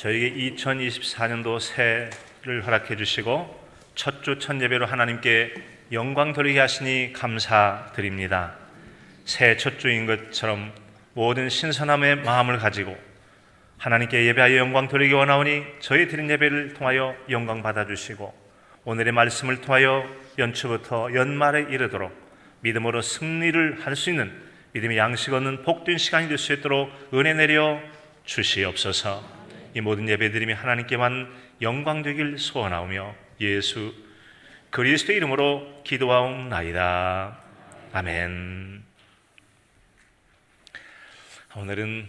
저에게 2024년도 새해를 허락해 주시고 첫 주 첫 예배로 하나님께 영광 돌리게 하시니 감사드립니다. 새해 첫 주인 것처럼 모든 신선함의 마음을 가지고 하나님께 예배하여 영광 돌리기 원하오니 저희 드린 예배를 통하여 영광 받아 주시고 오늘의 말씀을 통하여 연초부터 연말에 이르도록 믿음으로 승리를 할 수 있는 믿음의 양식 얻는 복된 시간이 될 수 있도록 은혜 내려 주시옵소서. 이 모든 예배드림이 하나님께만 영광 되길 소원하오며 예수 그리스도 이름으로 기도하옵나이다. 아멘. 오늘은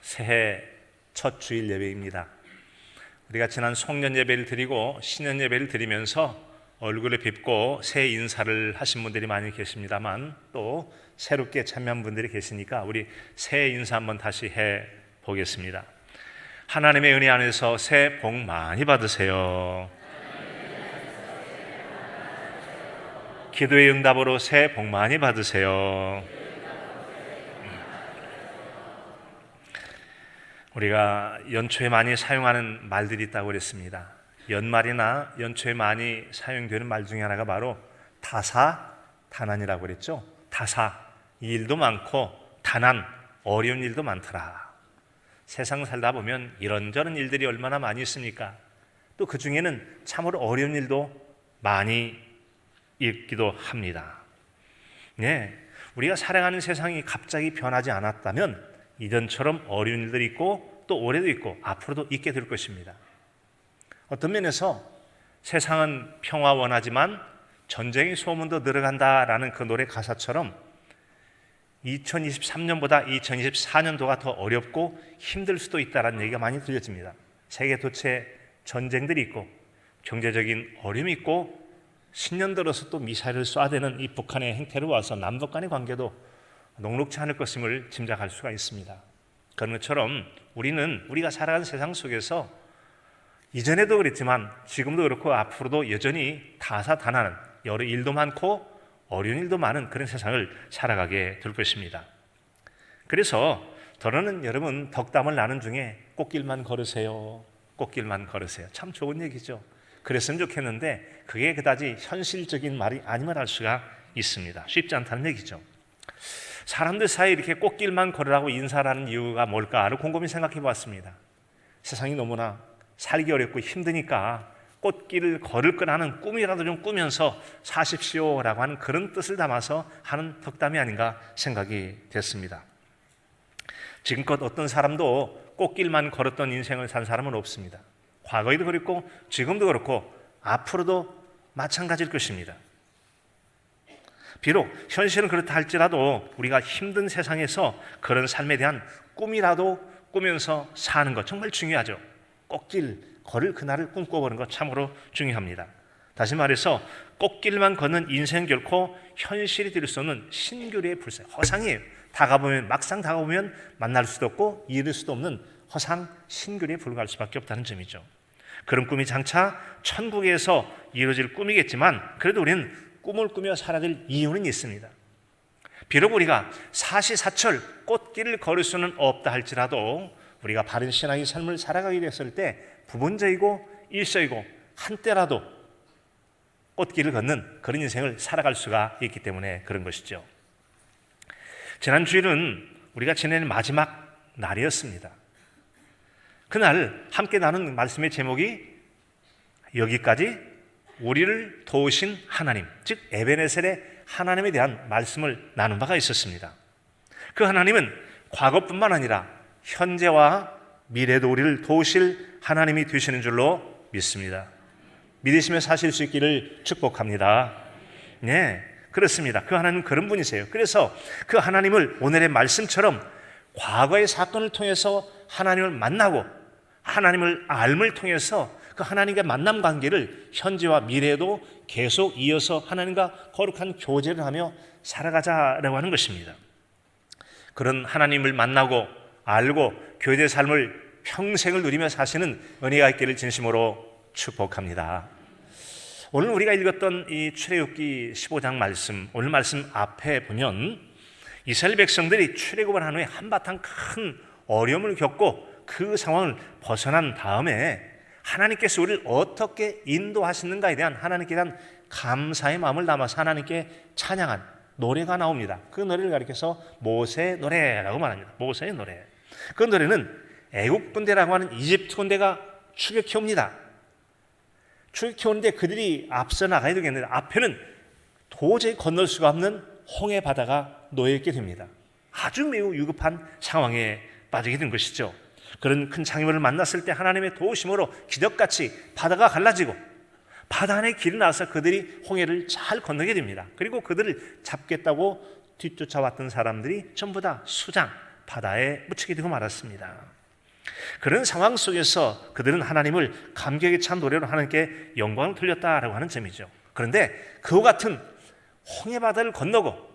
새해 첫 주일 예배입니다. 우리가 지난 송년 예배를 드리고 신년 예배를 드리면서 얼굴을 뵙고 새 인사를 하신 분들이 많이 계십니다만 또 새롭게 참여한 분들이 계시니까 우리 새 인사 한번 다시 해 보겠습니다. 하나님의 은혜 안에서 새해 복 많이 받으세요. 기도의 응답으로 새해 복 많이 받으세요. 우리가 연초에 많이 사용하는 말들이 있다고 그랬습니다. 연말이나 연초에 많이 사용되는 말 중에 하나가 바로 다사 다난이라고 그랬죠. 다사 일도 많고 다난 어려운 일도 많더라. 세상 살다 보면 이런저런 일들이 얼마나 많이 있습니까? 또 그 중에는 참으로 어려운 일도 많이 있기도 합니다. 네, 우리가 살아가는 세상이 갑자기 변하지 않았다면 이전처럼 어려운 일들이 있고 또 올해도 있고 앞으로도 있게 될 것입니다. 어떤 면에서 세상은 평화 원하지만 전쟁의 소문도 늘어간다라는 그 노래 가사처럼 2023년보다 2024년도가 더 어렵고 힘들 수도 있다라는 얘기가 많이 들려집니다. 세계 도체 전쟁들이 있고 경제적인 어려움이 있고 신년 들어서 또 미사일을 쏴대는 이 북한의 행태를 와서 남북 간의 관계도 녹록지 않을 것임을 짐작할 수가 있습니다. 그런 것처럼 우리는 우리가 살아가는 세상 속에서 이전에도 그랬지만 지금도 그렇고 앞으로도 여전히 다사다난한 여러 일도 많고 어려운 일도 많은 그런 세상을 살아가게 될 것입니다. 그래서 더러는 여러분 덕담을 나눈 중에 꽃길만 걸으세요. 꽃길만 걸으세요. 참 좋은 얘기죠. 그랬으면 좋겠는데 그게 그다지 현실적인 말이 아니면 할 수가 있습니다. 쉽지 않다는 얘기죠. 사람들 사이에 이렇게 꽃길만 걸으라고 인사하는 이유가 뭘까를 곰곰이 생각해 보았습니다. 세상이 너무나 살기 어렵고 힘드니까 꽃길을 걸을 거라는 꿈이라도 좀 꾸면서 사십시오라고 하는 그런 뜻을 담아서 하는 덕담이 아닌가 생각이 됐습니다. 지금껏 어떤 사람도 꽃길만 걸었던 인생을 산 사람은 없습니다. 과거에도 그렇고 지금도 그렇고 앞으로도 마찬가지일 것입니다. 비록 현실은 그렇다 할지라도 우리가 힘든 세상에서 그런 삶에 대한 꿈이라도 꾸면서 사는 것 정말 중요하죠. 꽃길 걸을 그날을 꿈꿔보는 것 참으로 중요합니다. 다시 말해서 꽃길만 걷는 인생 결코 현실이 될 수 없는 신규리의 불사 허상이에요. 다가보면 막상 다가보면 만날 수도 없고 이룰 수도 없는 허상 신규리에 불과할 수밖에 없다는 점이죠. 그런 꿈이 장차 천국에서 이루어질 꿈이겠지만 그래도 우리는 꿈을 꾸며 살아야 될 이유는 있습니다. 비록 우리가 사시사철 꽃길을 걸을 수는 없다 할지라도 우리가 바른 신앙의 삶을 살아가게 됐을 때 부분적이고 일서이고 한때라도 꽃길을 걷는 그런 인생을 살아갈 수가 있기 때문에 그런 것이죠. 지난 주일은 우리가 지낸 마지막 날이었습니다. 그날 함께 나눈 말씀의 제목이 여기까지 우리를 도우신 하나님, 즉 에베네셀의 하나님에 대한 말씀을 나눈 바가 있었습니다. 그 하나님은 과거뿐만 아니라 현재와 미래도 우리를 도우실 하나님이 되시는 줄로 믿습니다. 믿으시면 사실 수 있기를 축복합니다. 네, 그렇습니다. 그 하나님은 그런 분이세요. 그래서 그 하나님을 오늘의 말씀처럼 과거의 사건을 통해서 하나님을 만나고 하나님을 알을 통해서 그 하나님과 만남 관계를 현재와 미래에도 계속 이어서 하나님과 거룩한 교제를 하며 살아가자라고 하는 것입니다. 그런 하나님을 만나고 알고 교제 삶을 평생을 누리며 사시는 은혜가 있기를 진심으로 축복합니다. 오늘 우리가 읽었던 이 출애굽기 15장 말씀, 오늘 말씀 앞에 보면 이스라엘 백성들이 출애굽을 한 후에 한바탕 큰 어려움을 겪고 그 상황을 벗어난 다음에 하나님께서 우리를 어떻게 인도하시는가에 대한 하나님께 대한 감사의 마음을 담아서 하나님께 찬양한 노래가 나옵니다. 그 노래를 가리켜서 모세의 노래라고 말합니다. 모세의 노래. 그 노래는 애국 군대라고 하는 이집트 군대가 추격해 옵니다. 추격해 오는데 그들이 앞서 나가야 되겠는데 앞에는 도저히 건널 수가 없는 홍해 바다가 놓여 있게 됩니다. 아주 매우 위급한 상황에 빠지게 된 것이죠. 그런 큰 장애물을 만났을 때 하나님의 도우심으로 기적같이 바다가 갈라지고 바다 안에 길이 나서 그들이 홍해를 잘 건너게 됩니다. 그리고 그들을 잡겠다고 뒤쫓아왔던 사람들이 전부 다 수장 바다에 묻히게 되고 말았습니다. 그런 상황 속에서 그들은 하나님을 감격에 찬 노래로 하나님께 영광을 돌렸다라고 하는 점이죠. 그런데 그와 같은 홍해 바다를 건너고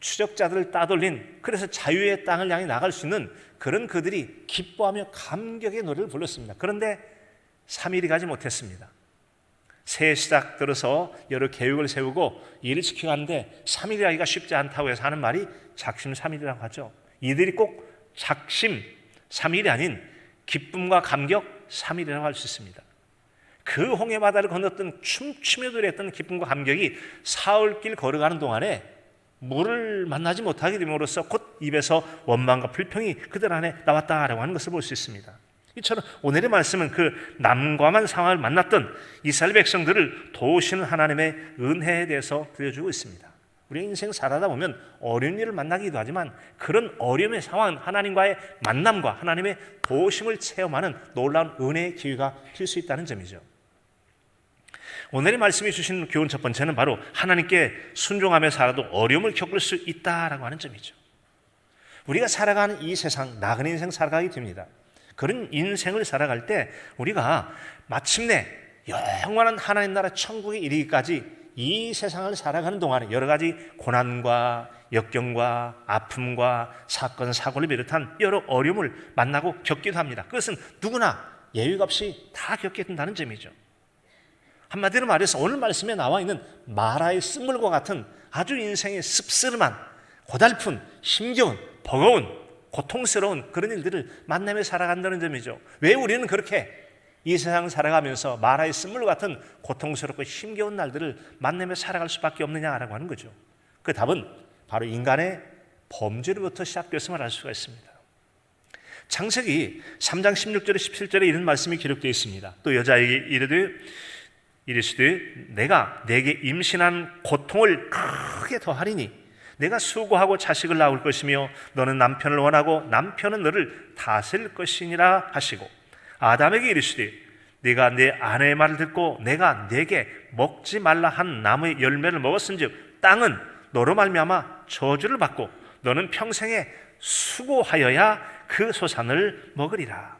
추적자들을 따돌린 그래서 자유의 땅을 향해 나갈 수 있는 그런 그들이 기뻐하며 감격의 노래를 불렀습니다. 그런데 3일이 가지 못했습니다. 새 시작 들어서 여러 계획을 세우고 일을 지켜가는데 3일이 가기가 쉽지 않다고 해서 하는 말이 작심 3일이라고 하죠. 이들이 꼭 작심 3일이 아닌 기쁨과 감격 3일이라고 할 수 있습니다. 그 홍해 바다를 건넜던 춤추며 노래했던 기쁨과 감격이 사흘길 걸어가는 동안에 물을 만나지 못하게 됨으로써 곧 입에서 원망과 불평이 그들 안에 나왔다라고 하는 것을 볼 수 있습니다. 이처럼 오늘의 말씀은 그 남과만 상황을 만났던 이스라엘 백성들을 도우시는 하나님의 은혜에 대해서 들려주고 있습니다. 우리 인생 살아다 보면 어려운 일을 만나기도 하지만 그런 어려움의 상황은 하나님과의 만남과 하나님의 도우심을 체험하는 놀라운 은혜의 기회가 될수 있다는 점이죠. 오늘의 말씀이 주신 교훈 첫 번째는 바로 하나님께 순종하며 살아도 어려움을 겪을 수 있다라고 하는 점이죠. 우리가 살아가는 이 세상 나그네 인생 살아가게 됩니다. 그런 인생을 살아갈 때 우리가 마침내 영원한 하나님 나라 천국에 이르기까지 이 세상을 살아가는 동안에 여러 가지 고난과 역경과 아픔과 사건 사고를 비롯한 여러 어려움을 만나고 겪기도 합니다. 그것은 누구나 예외가 없이 다 겪게 된다는 점이죠. 한마디로 말해서 오늘 말씀에 나와 있는 마라의 쓴물과 같은 아주 인생의 씁쓸한 고달픈 힘겨운 버거운 고통스러운 그런 일들을 만나며 살아간다는 점이죠. 왜 우리는 그렇게 이 세상 살아가면서 마라의 쓴물 같은 고통스럽고 힘겨운 날들을 만나며 살아갈 수밖에 없느냐라고 하는 거죠. 그 답은 바로 인간의 범죄로부터 시작되었음을 알 수가 있습니다. 창세기 3장 16절에 17절에 이런 말씀이 기록되어 있습니다. 또 여자에게 이르되 이르시되 내가 내게 임신한 고통을 크게 더하리니 내가 수고하고 자식을 낳을 것이며 너는 남편을 원하고 남편은 너를 다스릴 것이니라 하시고 아담에게 이르시되 네가 내 아내의 말을 듣고 내가 내게 먹지 말라 한 나무의 열매를 먹었은즉 땅은 너로 말미암아 저주를 받고 너는 평생에 수고하여야 그 소산을 먹으리라.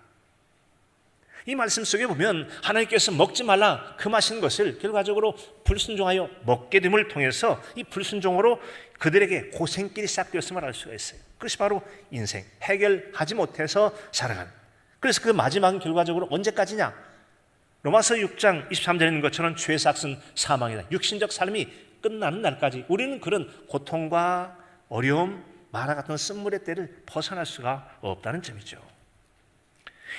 이 말씀 속에 보면 하나님께서 먹지 말라 금하신 것을 결과적으로 불순종하여 먹게 됨을 통해서 이 불순종으로 그들에게 고생길이 시작되었음을 알 수가 있어요. 그것이 바로 인생 해결하지 못해서 살아가는. 그래서 그 마지막은 결과적으로 언제까지냐? 로마서 6장 23절에 있는 것처럼 죄 삭은 사망이다. 육신적 삶이 끝나는 날까지 우리는 그런 고통과 어려움, 마라 같은 쓴물의 때를 벗어날 수가 없다는 점이죠.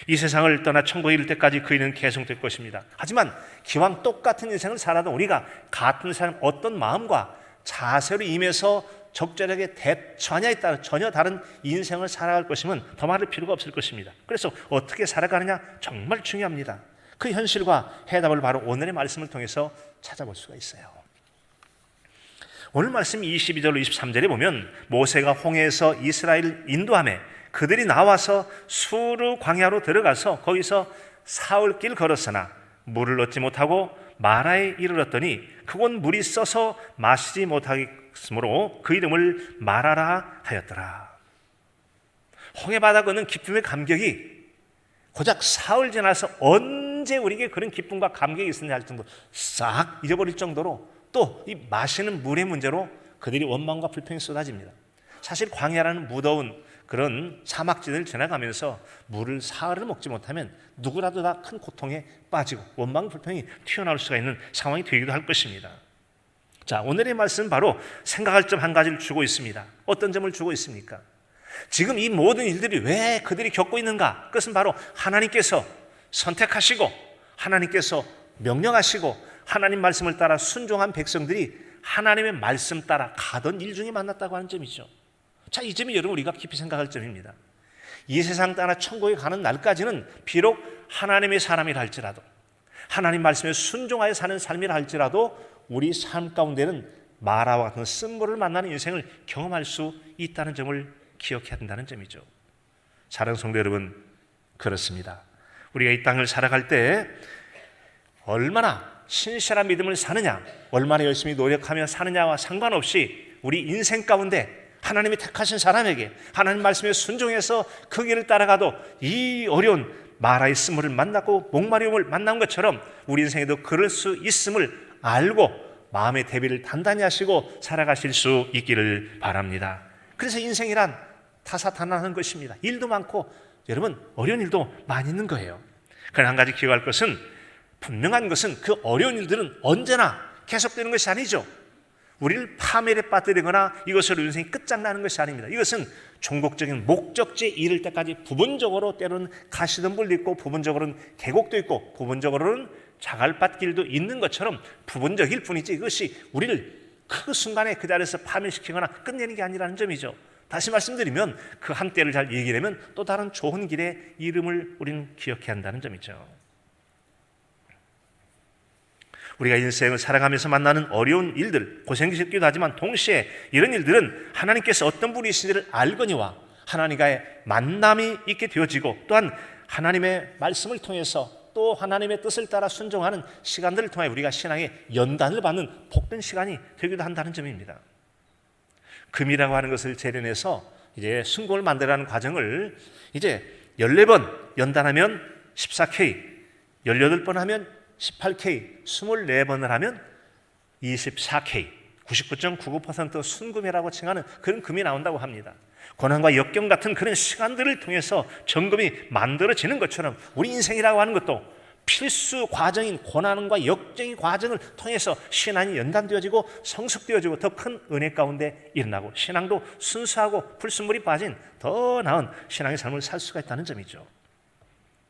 이 세상을 떠나 천국에 이를 때까지 그 일은 계속될 것입니다. 하지만 기왕 똑같은 인생을 살아도 우리가 같은 사람 어떤 마음과 자세로 임해서 적절하게 대처하냐에 따라 전혀 다른 인생을 살아갈 것이면 더 말할 필요가 없을 것입니다. 그래서 어떻게 살아가느냐 정말 중요합니다. 그 현실과 해답을 바로 오늘의 말씀을 통해서 찾아볼 수가 있어요. 오늘 말씀 22절로 23절에 보면 모세가 홍해에서 이스라엘 인도함에 그들이 나와서 수르 광야로 들어가서 거기서 사흘길 걸었으나 물을 얻지 못하고 마라에 이르렀더니 그곳 물이 써서 마시지 못하 겠으므로 그 이름을 마라라 하였더라. 홍해 바다 건는 기쁨의 감격이 고작 사흘 지나서 언제 우리에게 그런 기쁨과 감격이 있었냐 할 정도 싹 잊어버릴 정도로 또 이 마시는 물의 문제로 그들이 원망과 불평이 쏟아집니다. 사실 광야라는 무더운 그런 사막지대를 지나가면서 물을 사흘을 먹지 못하면 누구라도 다 큰 고통에 빠지고 원망 불평이 튀어나올 수가 있는 상황이 되기도 할 것입니다. 자, 오늘의 말씀 바로 생각할 점 한 가지를 주고 있습니다. 어떤 점을 주고 있습니까? 지금 이 모든 일들이 왜 그들이 겪고 있는가? 그것은 바로 하나님께서 선택하시고 하나님께서 명령하시고 하나님 말씀을 따라 순종한 백성들이 하나님의 말씀 따라 가던 일 중에 만났다고 하는 점이죠. 자, 이 점이 여러분 우리가 깊이 생각할 점입니다. 이 세상 따라 천국에 가는 날까지는 비록 하나님의 사람이라 할지라도 하나님 말씀에 순종하여 사는 삶이라 할지라도 우리 삶 가운데는 마라와 같은 쓴물을 만나는 인생을 경험할 수 있다는 점을 기억해야 된다는 점이죠. 사랑 성도 여러분, 그렇습니다. 우리가 이 땅을 살아갈 때 얼마나 신실한 믿음을 사느냐, 얼마나 열심히 노력하며 사느냐와 상관없이 우리 인생 가운데 하나님이 택하신 사람에게 하나님 말씀에 순종해서 그 길을 따라가도 이 어려운 마라의 스물을 만나고 목마름을 만난 것처럼 우리 인생에도 그럴 수 있음을 알고 마음의 대비를 단단히 하시고 살아가실 수 있기를 바랍니다. 그래서 인생이란 타사탄하는 것입니다. 일도 많고 여러분 어려운 일도 많이 있는 거예요. 그러나 한 가지 기억할 것은 분명한 것은 그 어려운 일들은 언제나 계속되는 것이 아니죠. 우리를 파멸에 빠뜨리거나 이것으로 인생이 끝장나는 것이 아닙니다. 이것은 종국적인 목적지에 이를 때까지 부분적으로 때로는 가시덤불도 있고 부분적으로는 계곡도 있고 부분적으로는 자갈밭길도 있는 것처럼 부분적일 뿐이지 이것이 우리를 그 순간에 그 자리에서 파멸시키거나 끝내는 게 아니라는 점이죠. 다시 말씀드리면 그 한때를 잘 얘기하면 또 다른 좋은 길의 이름을 우리는 기억해야 한다는 점이죠. 우리가 인생을 살아가면서 만나는 어려운 일들, 고생스럽기도 하지만 동시에 이런 일들은 하나님께서 어떤 분이신지를 알거니와 하나님과의 만남이 있게 되어지고 또한 하나님의 말씀을 통해서 또 하나님의 뜻을 따라 순종하는 시간들을 통해 우리가 신앙의 연단을 받는 복된 시간이 되기도 한다는 점입니다. 금이라고 하는 것을 재련해서 이제 순금을 만들어가는 과정을 이제 14번 연단하면 14K, 18번 하면 18K, 24번을 하면 24K, 99.99% 순금이라고 칭하는 그런 금이 나온다고 합니다. 고난과 역경 같은 그런 시간들을 통해서 점검이 만들어지는 것처럼 우리 인생이라고 하는 것도 필수 과정인 고난과 역정의 과정을 통해서 신앙이 연단되어지고 성숙되어지고 더 큰 은혜 가운데 일어나고 신앙도 순수하고 불순물이 빠진 더 나은 신앙의 삶을 살 수가 있다는 점이죠.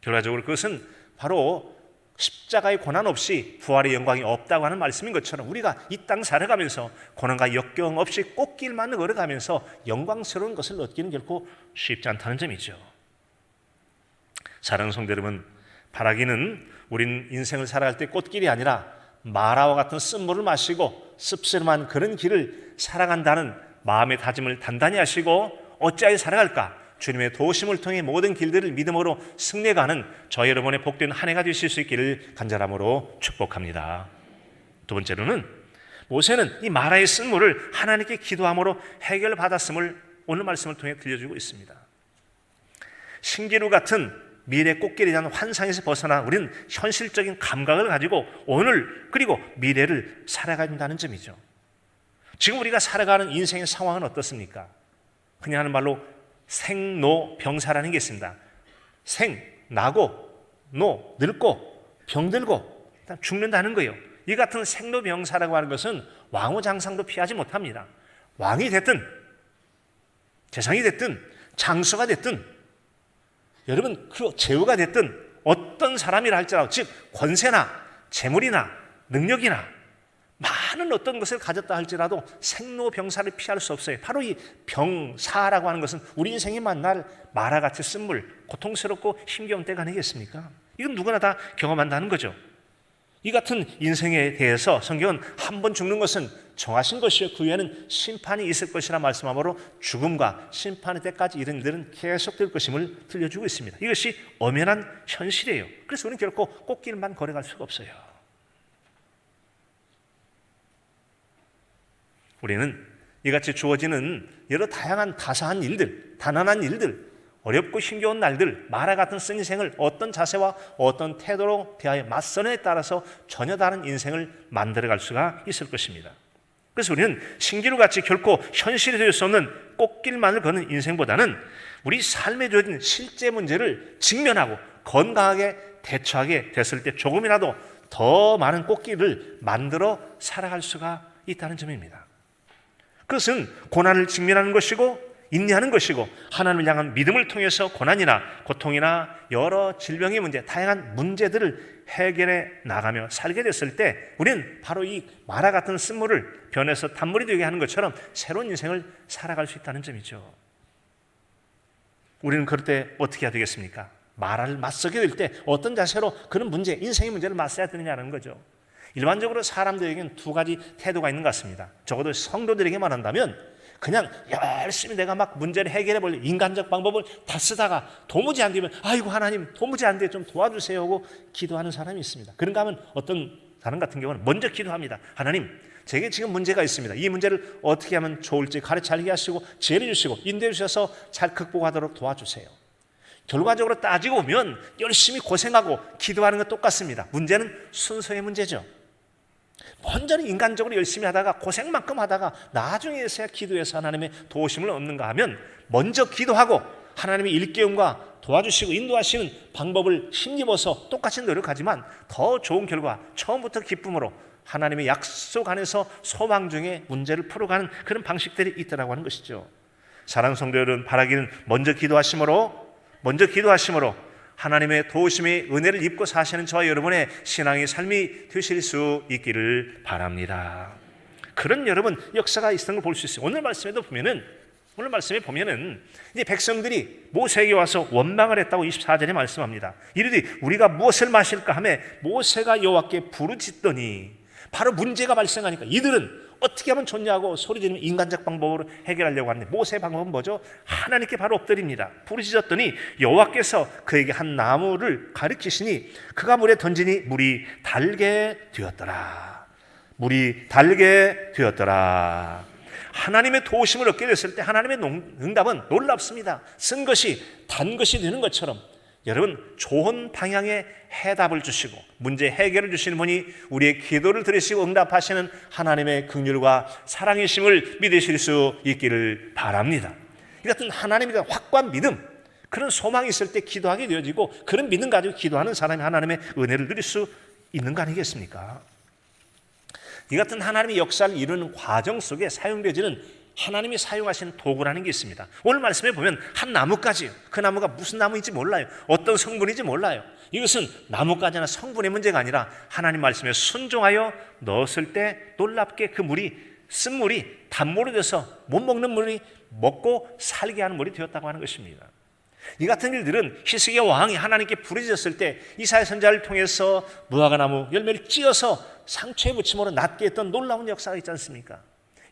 결과적으로 그것은 바로 십자가의 고난 없이 부활의 영광이 없다고 하는 말씀인 것처럼 우리가 이 땅 살아가면서 고난과 역경 없이 꽃길만 걸어가면서 영광스러운 것을 얻기는 결코 쉽지 않다는 점이죠. 사랑하는 성도 여러분, 바라기는 우린 인생을 살아갈 때 꽃길이 아니라 마라와 같은 쓴물을 마시고 씁쓸한 그런 길을 살아간다는 마음의 다짐을 단단히 하시고 어찌하여 살아갈까? 주님의 도심을 통해 모든 길들을 믿음으로 승리가는 저 여러분의 복된 한 해가 되실 수 있기를 간절함으로 축복합니다. 두 번째로는 모세는 이 마라의 쓴물을 하나님께 기도함으로 해결받았음을 오늘 말씀을 통해 들려주고 있습니다. 신기루 같은 미래 꽃길이라는 환상에서 벗어나 우리는 현실적인 감각을 가지고 오늘 그리고 미래를 살아간다는 점이죠. 지금 우리가 살아가는 인생의 상황은 어떻습니까? 그냥 하는 말로 생노병사라는 게 있습니다. 생, 나고, 노, 늙고, 병들고, 죽는다는 거예요. 이 같은 생로병사라고 하는 것은 왕후장상도 피하지 못합니다. 왕이 됐든, 재상이 됐든, 장수가 됐든, 여러분 그 제후가 됐든 어떤 사람이라 할지라도 즉 권세나 재물이나 능력이나 많은 어떤 것을 가졌다 할지라도 생로병사를 피할 수 없어요. 바로 이 병사라고 하는 것은 우리 인생에 만날 마라같이 쓴물, 고통스럽고 힘겨운 때가 아니겠습니까? 이건 누구나 다 경험한다는 거죠. 이 같은 인생에 대해서 성경은 한 번 죽는 것은 정하신 것이요. 그 후에는 심판이 있을 것이라 말씀하므로 죽음과 심판의 때까지 이런 일들은 계속될 것임을 들려주고 있습니다. 이것이 엄연한 현실이에요. 그래서 우리는 결코 꽃길만 걸어갈 수가 없어요. 우리는 이같이 주어지는 여러 다양한 다사한 일들, 단안한 일들, 어렵고 힘겨운 날들, 마라 같은 쓴 인생을 어떤 자세와 어떤 태도로 대하여 맞서느냐에 따라서 전혀 다른 인생을 만들어갈 수가 있을 것입니다. 그래서 우리는 신기루 같이 결코 될수 없는 꽃길만을 걷는 인생보다는 우리 삶에 주어진 실제 문제를 직면하고 건강하게 대처하게 됐을 때 조금이라도 더 많은 꽃길을 만들어 살아갈 수가 있다는 점입니다. 그것은 고난을 직면하는 것이고 인내하는 것이고 하나님을 향한 믿음을 통해서 고난이나 고통이나 여러 질병의 문제, 다양한 문제들을 해결해 나가며 살게 됐을 때 우리는 바로 이 마라 같은 쓴물을 변해서 단물이 되게 하는 것처럼 새로운 인생을 살아갈 수 있다는 점이죠. 우리는 그럴 때 어떻게 해야 되겠습니까? 마라를 맞서게 될 때 어떤 자세로 그런 문제, 인생의 문제를 맞서야 되느냐는 거죠. 일반적으로 사람들에게는 두 가지 태도가 있는 것 같습니다. 적어도 성도들에게 말한다면 그냥 열심히 내가 막 문제를 해결해 볼 인간적 방법을 다 쓰다가 도무지 안 되면 아이고 하나님 도무지 안 돼 좀 도와주세요 하고 기도하는 사람이 있습니다. 그런가 하면 어떤 사람 같은 경우는 먼저 기도합니다. 하나님 제게 지금 문제가 있습니다. 이 문제를 어떻게 하면 좋을지 가르쳐 알게 하시고 지혜를 주시고 인도해 주셔서 잘 극복하도록 도와주세요. 결과적으로 따지고 보면 열심히 고생하고 기도하는 것 똑같습니다. 문제는 순서의 문제죠. 먼저는 인간적으로 열심히 하다가 고생만큼 하다가 나중에서야 기도해서 하나님의 도우심을 얻는가 하면 먼저 기도하고 하나님의 일깨움과 도와주시고 인도하시는 방법을 힘입어서 똑같이 노력하지만 더 좋은 결과 처음부터 기쁨으로 하나님의 약속 안에서 소망 중에 문제를 풀어가는 그런 방식들이 있다라고 하는 것이죠. 사랑 성도 여러분 바라기는 먼저 기도하심으로 먼저 기도하심으로 하나님의 도우심의 은혜를 입고 사시는 저와 여러분의 신앙의 삶이 되실 수 있기를 바랍니다. 그런 여러분 역사가 있었던 걸 볼 수 있어요. 오늘 말씀에도 보면은 오늘 말씀에 보면은 이제 백성들이 모세에게 와서 원망을 했다고 24절에 말씀합니다. 이르되 우리가 무엇을 마실까 하며 모세가 여호와께 부르짖더니 바로 문제가 발생하니까 이들은 어떻게 하면 좋냐고 소리 지르면 인간적 방법으로 해결하려고 하는데 모세의 방법은 뭐죠? 하나님께 바로 엎드립니다. 부르짖었더니 여호와께서 그에게 한 나무를 가리키시니 그가 물에 던지니 물이 달게 되었더라. 물이 달게 되었더라. 하나님의 도우심을 얻게 됐을 때 하나님의 응답은 놀랍습니다. 쓴 것이 단 것이 되는 것처럼 여러분 좋은 방향의 해답을 주시고 문제 해결을 주시는 분이 우리의 기도를 들으시고 응답하시는 하나님의 긍휼과 사랑이심을 믿으실 수 있기를 바랍니다. 이 같은 하나님에 대한 확고한 믿음 그런 소망이 있을 때 기도하게 되어지고 그런 믿음 가지고 기도하는 사람이 하나님의 은혜를 누릴 수 있는 거 아니겠습니까? 이 같은 하나님의 역사를 이루는 과정 속에 사용되지는 하나님이 사용하시는 도구라는 게 있습니다. 오늘 말씀에 보면 한 나무까지 그 나무가 무슨 나무인지 몰라요. 어떤 성분인지 몰라요. 이것은 나무까지나 성분의 문제가 아니라 하나님 말씀에 순종하여 넣었을 때 놀랍게 그 물이 쓴 물이 단물이 돼서 못 먹는 물이 먹고 살게 하는 물이 되었다고 하는 것입니다. 이 같은 일들은 히스기야 왕이 하나님께 부르짖었을 때 이사야 선자를 통해서 무화과 나무 열매를 찧어서 상처에 붙임으로 낫게 했던 놀라운 역사가 있지 않습니까?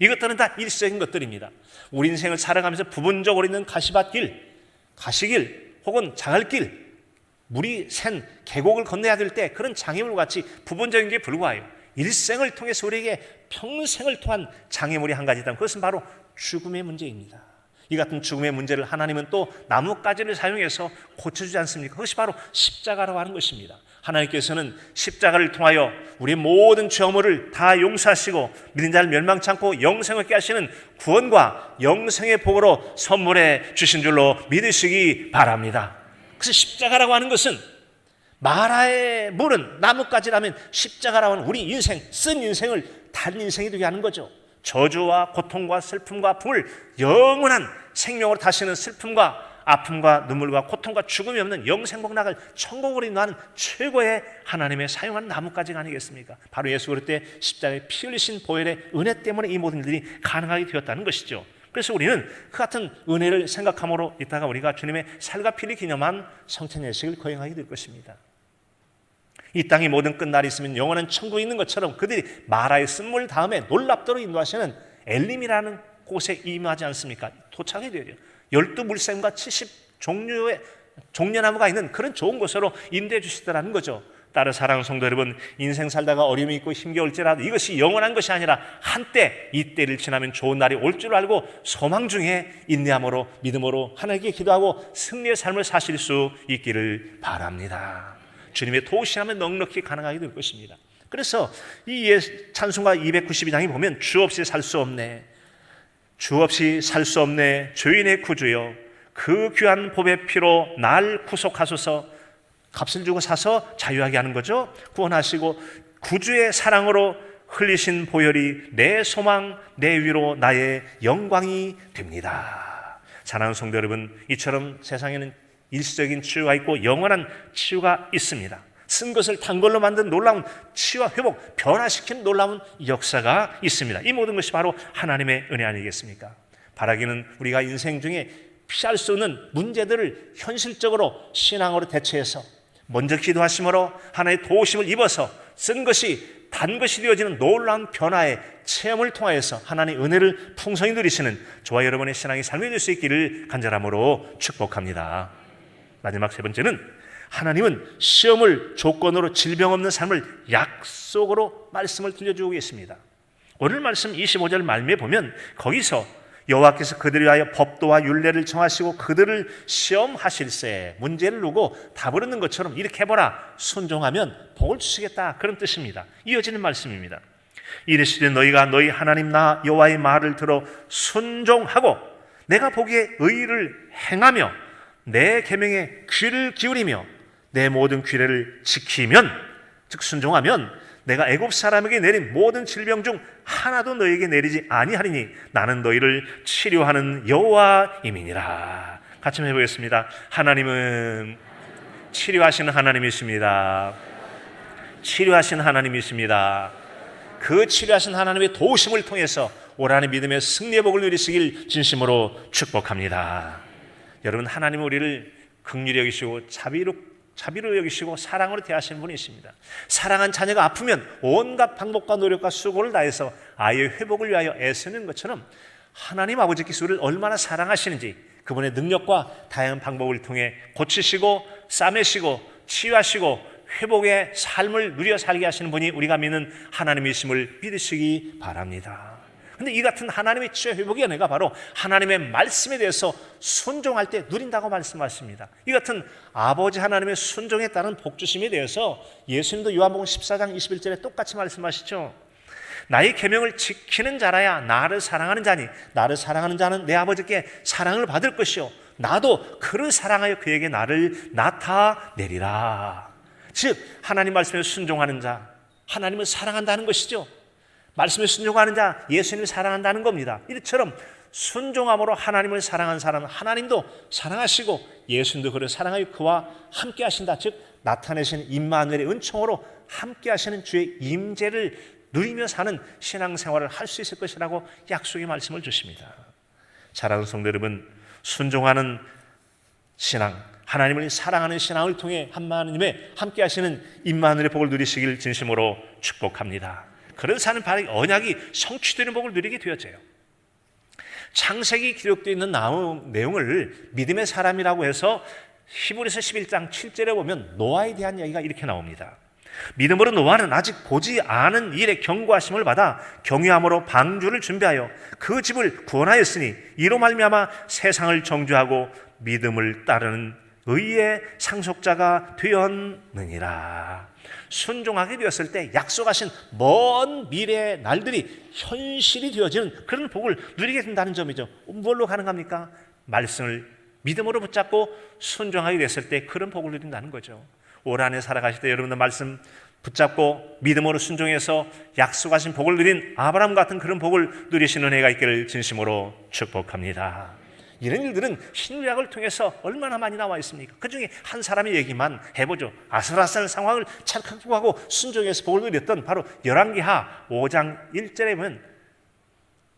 이것들은 다 일시적인 것들입니다. 우리 인생을 살아가면서 부분적으로 있는 가시밭길, 가시길 혹은 장할길, 물이 샌 계곡을 건너야 될 때 그런 장애물 같이 부분적인 게 불과해요. 일생을 통해서 우리에게 평생을 통한 장애물이 한 가지 있다면 그것은 바로 죽음의 문제입니다. 이 같은 죽음의 문제를 하나님은 또 나뭇가지를 사용해서 고쳐주지 않습니까? 그것이 바로 십자가라고 하는 것입니다. 하나님께서는 십자가를 통하여 우리 모든 죄물을 다 용서하시고 믿는 자를 멸망치 않고 영생을 깨 하시는 구원과 영생의 복으로 선물해 주신 줄로 믿으시기 바랍니다. 그래서 십자가라고 하는 것은 마라의 물은 나뭇가지라면 십자가라고 하는 우리 인생, 쓴 인생을 단 인생이 되게 하는 거죠. 저주와 고통과 슬픔과 아픔을 영원한 생명으로 다시는 슬픔과 아픔과 눈물과 고통과 죽음이 없는 영생복 낙을 천국으로 인도하는 최고의 하나님의 사용한 나뭇가지가 아니겠습니까? 바로 예수 때 십자가에 피 흘리신 보혈의 은혜 때문에 이 모든 일들이 가능하게 되었다는 것이죠. 그래서 우리는 그 같은 은혜를 생각함으로 있다가 우리가 주님의 살과 피를 기념한 성찬 예식을 거행하게 될 것입니다. 이 땅이 모든 끝날이 있으면 영원한 천국이 있는 것처럼 그들이 마라의 쓴물 다음에 놀랍도록 인도하시는 엘림이라는 곳에 임하지 않습니까? 도착이 되죠. 열두 물샘과 70 종류의 종려나무가 있는 그런 좋은 곳으로 인도해 주시더라는 거죠. 따라 사랑하는 성도 여러분, 인생 살다가 어려움이 있고 힘겨울지라도 이것이 영원한 것이 아니라 한때 이 때를 지나면 좋은 날이 올 줄 알고 소망 중에 인내함으로 믿음으로 하나님께 기도하고 승리의 삶을 사실 수 있기를 바랍니다. 주님의 도우시하면 넉넉히 가능하게 될 것입니다. 그래서 이 찬송가 292장에 보면 주 없이 살 수 없네. 주 없이 살 수 없네 죄인의 구주여 그 귀한 보배 피로 날 구속하소서. 값을 주고 사서 자유하게 하는 거죠? 구원하시고 구주의 사랑으로 흘리신 보혈이 내 소망 내 위로 나의 영광이 됩니다. 사랑하는 성도 여러분, 이처럼 세상에는 일시적인 치유가 있고 영원한 치유가 있습니다. 쓴 것을 단 걸로 만든 놀라운 치유와 회복, 변화시키는 놀라운 역사가 있습니다. 이 모든 것이 바로 하나님의 은혜 아니겠습니까? 바라기는 우리가 인생 중에 피할 수 없는 문제들을 현실적으로 신앙으로 대처해서 먼저 기도하심으로 하나의 도우심을 입어서 쓴 것이 단 것이 되어지는 놀라운 변화의 체험을 통하여서 하나님의 은혜를 풍성히 누리시는 저와 여러분의 신앙이 삶이 될 수 있기를 간절함으로 축복합니다. 마지막 세 번째는 하나님은 시험을 조건으로 질병 없는 삶을 약속으로 말씀을 들려주고 계십니다. 오늘 말씀 25절 말미에 보면 거기서 여호와께서 그들을 위하여 법도와 율례를 정하시고 그들을 시험하실세 문제를 두고 답을 얻는 것처럼 이렇게 해보라 순종하면 복을 주시겠다 그런 뜻입니다. 이어지는 말씀입니다. 이르시되 너희가 너희 하나님 나 여호와의 말을 들어 순종하고 내가 보기에 의를 행하며 내 계명에 귀를 기울이며 내 모든 규례를 지키면 즉 순종하면 내가 애굽 사람에게 내린 모든 질병 중 하나도 너에게 내리지 아니하리니 나는 너희를 치료하는 여호와임이니라. 같이 한번 해보겠습니다. 하나님은 치료하시는 하나님이십니다. 치료하시는 하나님이십니다. 그 치료하신 하나님의 도우심을 통해서 올 한해 믿음의 승리의 복을 누리시길 진심으로 축복합니다. 여러분 하나님은 우리를 극률히 여기시고 자비로 자비로 여기시고 사랑으로 대하시는 분이십니다. 사랑한 자녀가 아프면 온갖 방법과 노력과 수고를 다해서 아이의 회복을 위하여 애쓰는 것처럼 하나님 아버지께서 우리를 얼마나 사랑하시는지 그분의 능력과 다양한 방법을 통해 고치시고 싸매시고 치유하시고 회복의 삶을 누려 살게 하시는 분이 우리가 믿는 하나님이심을 믿으시기 바랍니다. 근데 이 같은 하나님의 치유 회복의 은혜가 바로 하나님의 말씀에 대해서 순종할 때 누린다고 말씀하십니다. 이 같은 아버지 하나님의 순종에 따른 복주심에 대해서 예수님도 요한복음 14장 21절에 똑같이 말씀하시죠. 나의 계명을 지키는 자라야 나를 사랑하는 자니 나를 사랑하는 자는 내 아버지께 사랑을 받을 것이요 나도 그를 사랑하여 그에게 나를 나타내리라. 즉 하나님 말씀에 순종하는 자 하나님을 사랑한다는 것이죠. 말씀에 순종하는 자 예수님을 사랑한다는 겁니다. 이처럼 순종함으로 하나님을 사랑한 사람은 하나님도 사랑하시고 예수님도 그를 사랑하여 그와 함께 하신다. 즉 나타내신 임마누엘의 은총으로 함께 하시는 주의 임재를 누리며 사는 신앙생활을 할 수 있을 것이라고 약속의 말씀을 주십니다. 사랑하는 성도 여러분, 순종하는 신앙, 하나님을 사랑하는 신앙을 통해 하나님의 함께 하시는 임마누엘의 복을 누리시길 진심으로 축복합니다. 그런 사는 바로 언약이 성취되는 복을 누리게 되어져요. 창세기 기록되어 있는 내용을 믿음의 사람이라고 해서 히브리서 11장 7절에 보면 노아에 대한 이야기가 이렇게 나옵니다. 믿음으로 노아는 아직 보지 않은 일에 경고하심을 받아 경유함으로 방주를 준비하여 그 집을 구원하였으니 이로 말미암아 세상을 정죄하고 믿음을 따르는 의의 상속자가 되었느니라. 순종하게 되었을 때 약속하신 먼 미래의 날들이 현실이 되어지는 그런 복을 누리게 된다는 점이죠. 뭘로 가능합니까? 말씀을 믿음으로 붙잡고 순종하게 됐을 때 그런 복을 누린다는 거죠. 올 한해 살아가실 때 여러분들 말씀 붙잡고 믿음으로 순종해서 약속하신 복을 누린 아브라함 같은 그런 복을 누리시는 해가 있기를 진심으로 축복합니다. 이런 일들은 신약을 통해서 얼마나 많이 나와 있습니까? 그 중에 한 사람의 얘기만 해보죠. 아슬아슬한 상황을 잘 극복하고 순종해서 복을 누렸던 바로 열왕기하 5장 1절에 보면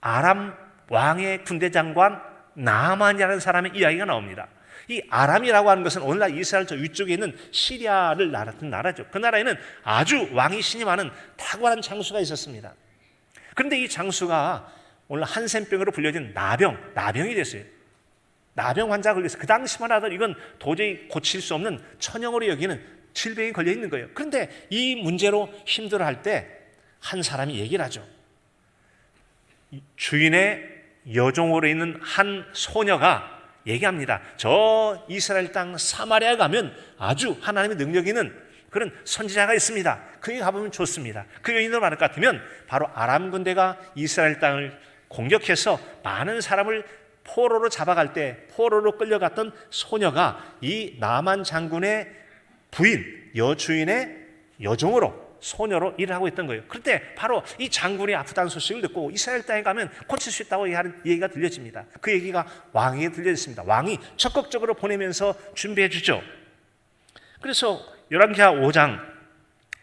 아람 왕의 군대 장관 나만이라는 사람의 이야기가 나옵니다. 이 아람이라고 하는 것은 오늘날 이스라엘 저 위쪽에 있는 시리아를 나랐던 나라죠. 그 나라에는 아주 왕이 신임하는 탁월한 장수가 있었습니다. 그런데 이 장수가 오늘 한센병으로 불려진 나병, 나병이 됐어요. 나병 환자 걸려서 그 당시만 하더라도 이건 도저히 고칠 수 없는 천형으로 여기는 질병이 걸려 있는 거예요. 그런데 이 문제로 힘들어할 때 한 사람이 얘기를 하죠. 주인의 여종으로 있는 한 소녀가 얘기합니다. 저 이스라엘 땅 사마리아 가면 아주 하나님의 능력 있는 그런 선지자가 있습니다. 그에 가보면 좋습니다. 그 요인으로 말할 것 같으면 바로 아람 군대가 이스라엘 땅을 공격해서 많은 사람을 포로로 잡아갈 때 포로로 끌려갔던 소녀가 이 나만 장군의 부인 여주인의 여종으로 소녀로 일을 하고 있던 거예요. 그런데 바로 이 장군이 아프다는 소식을 듣고 이스라엘 땅에 가면 고칠 수 있다고 얘기하는 얘기가 들려집니다. 그 얘기가 왕에게 들려졌습니다. 왕이 적극적으로 보내면서 준비해 주죠. 그래서 열왕기하 5장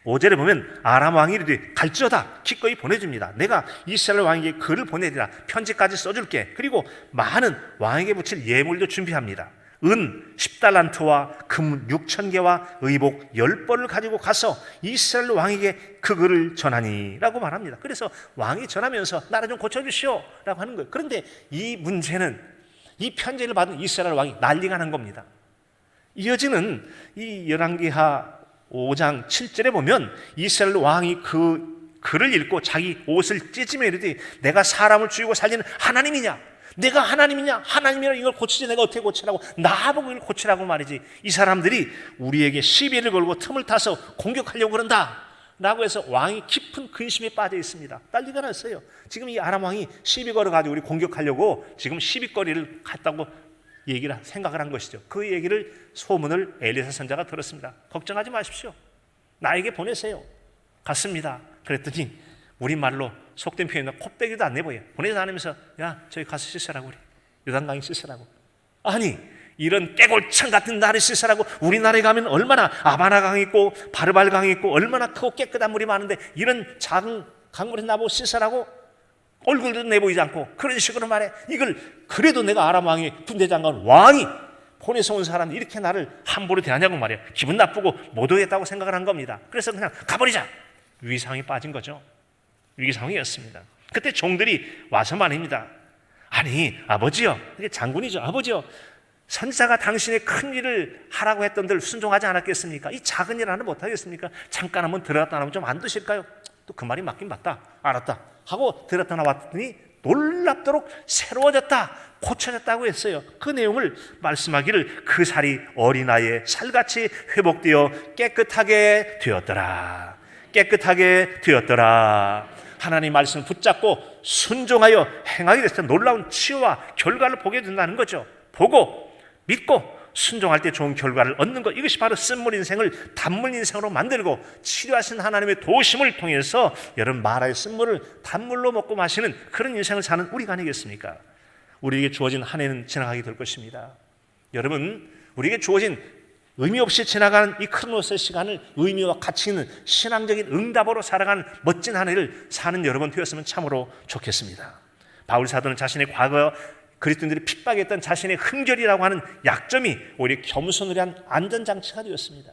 5절에 보면 아람 왕이 이르되 갈지어다 기꺼이 보내줍니다. 내가 이스라엘 왕에게 글을 보내리라 편지까지 써줄게. 그리고 많은 왕에게 붙일 예물도 준비합니다. 은 10달란트와 금 6천 개와 의복 10벌을 가지고 가서 이스라엘 왕에게 그 글을 전하니라고 말합니다. 그래서 왕이 전하면서 나라 좀 고쳐주시오 라고 하는 거예요. 그런데 이 문제는 이 편지를 받은 이스라엘 왕이 난리가 난 겁니다. 이어지는 이 열왕기하 5장 7절에 보면 이스라엘 왕이 그 글을 읽고 자기 옷을 찢으며 이르되 내가 사람을 죽이고 살리는 하나님이냐? 내가 하나님이냐? 하나님이라 이걸 고치지 내가 어떻게 고치라고 나보고 이걸 고치라고 말이지. 이 사람들이 우리에게 시비를 걸고 틈을 타서 공격하려고 그런다. 라고 해서 왕이 깊은 근심에 빠져 있습니다. 난리가 났어요. 지금 이 아람 왕이 시비 걸어가지고 우리 공격하려고 지금 시비거리를 갔다고 얘기를 생각을 한 것이죠. 그 얘기를 소문을 엘리사 선자가 들었습니다. 걱정하지 마십시오. 나에게 보내세요. 갔습니다. 그랬더니 우리 말로 속된 표현은 콧배기도 안 내보여. 보내지 않으면서 야 저기 가서 씻으라고 우리 요단강에 씻으라고. 아니 이런 깨골창 같은 나를 씻으라고 우리나라에 가면 얼마나 아바나강 있고 바르발강 있고 얼마나 크고 깨끗한 물이 많은데 이런 작은 강물에 나보고 씻으라고 얼굴도 내보이지 않고 그런 식으로 말해. 이걸 그래도 내가 아람 왕이 군대 장관 왕이 보내서 온 사람이 이렇게 나를 함부로 대하냐고 말이야. 기분 나쁘고 못 오겠다고 생각을 한 겁니다. 그래서 그냥 가버리자. 위상이 빠진 거죠. 위상이었습니다. 그때 종들이 와서 말입니다. 아니 아버지요. 이게 장군이죠. 아버지요. 선자가 당신의 큰 일을 하라고 했던들 순종하지 않았겠습니까? 이 작은 일 하나 못하겠습니까? 잠깐 한번 들어갔다 나오면 좀 안 드실까요? 또 그 말이 맞긴 맞다. 알았다. 하고 들었다 나왔더니 놀랍도록 새로워졌다. 고쳐졌다고 했어요. 그 내용을 말씀하기를 그 살이 어린아이의 살같이 회복되어 깨끗하게 되었더라. 깨끗하게 되었더라. 하나님 말씀을 붙잡고 순종하여 행하게 됐을 때 놀라운 치유와 결과를 보게 된다는 거죠. 보고 믿고 순종할 때 좋은 결과를 얻는 것 이것이 바로 쓴물 인생을 단물 인생으로 만들고 치료하신 하나님의 도심을 통해서 여러분 마라의 쓴물을 단물로 먹고 마시는 그런 인생을 사는 우리가 아니겠습니까? 우리에게 주어진 한 해는 지나가게 될 것입니다. 여러분 우리에게 주어진 의미 없이 지나가는 이 크로노스의 시간을 의미와 가치 있는 신앙적인 응답으로 살아가는 멋진 한 해를 사는 여러분 되었으면 참으로 좋겠습니다. 바울 사도는 자신의 과거 그리스도인들이 핍박했던 자신의 흠결이라고 하는 약점이 오히려 겸손을 위한 안전장치가 되었습니다.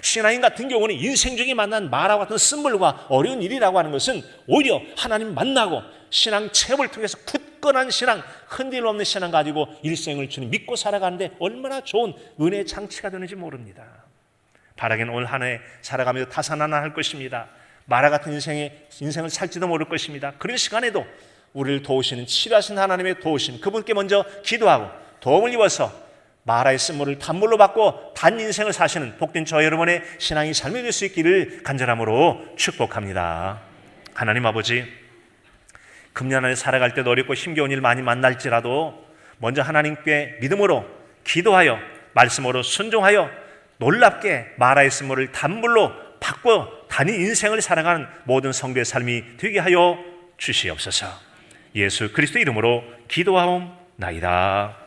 신앙인 같은 경우는 인생 중에 만난 마라와 같은 쓴물과 어려운 일이라고 하는 것은 오히려 하나님 만나고 신앙 체험을 통해서 굳건한 신앙, 흔들 없는 신앙 가지고 일생을 주님 믿고 살아가는데 얼마나 좋은 은혜의 장치가 되는지 모릅니다. 바라기는 오늘 한 해 살아가면서 타산하할 것입니다. 마라 같은 인생의 인생을 살지도 모를 것입니다. 그런 시간에도 우리를 도우시는 치료하신 하나님의 도우심 그분께 먼저 기도하고 도움을 입어서 마라의 쓴물을 단물로 받고 단 인생을 사시는 복된 저 여러분의 신앙이 삶이 될 수 있기를 간절함으로 축복합니다. 하나님 아버지 금년 안에 살아갈 때도 어렵고 힘겨운 일 많이 만날지라도 먼저 하나님께 믿음으로 기도하여 말씀으로 순종하여 놀랍게 마라의 쓴물을 단물로 받고 단위 인생을 살아가는 모든 성도의 삶이 되게 하여 주시옵소서. 예수 그리스도 이름으로 기도하옵나이다.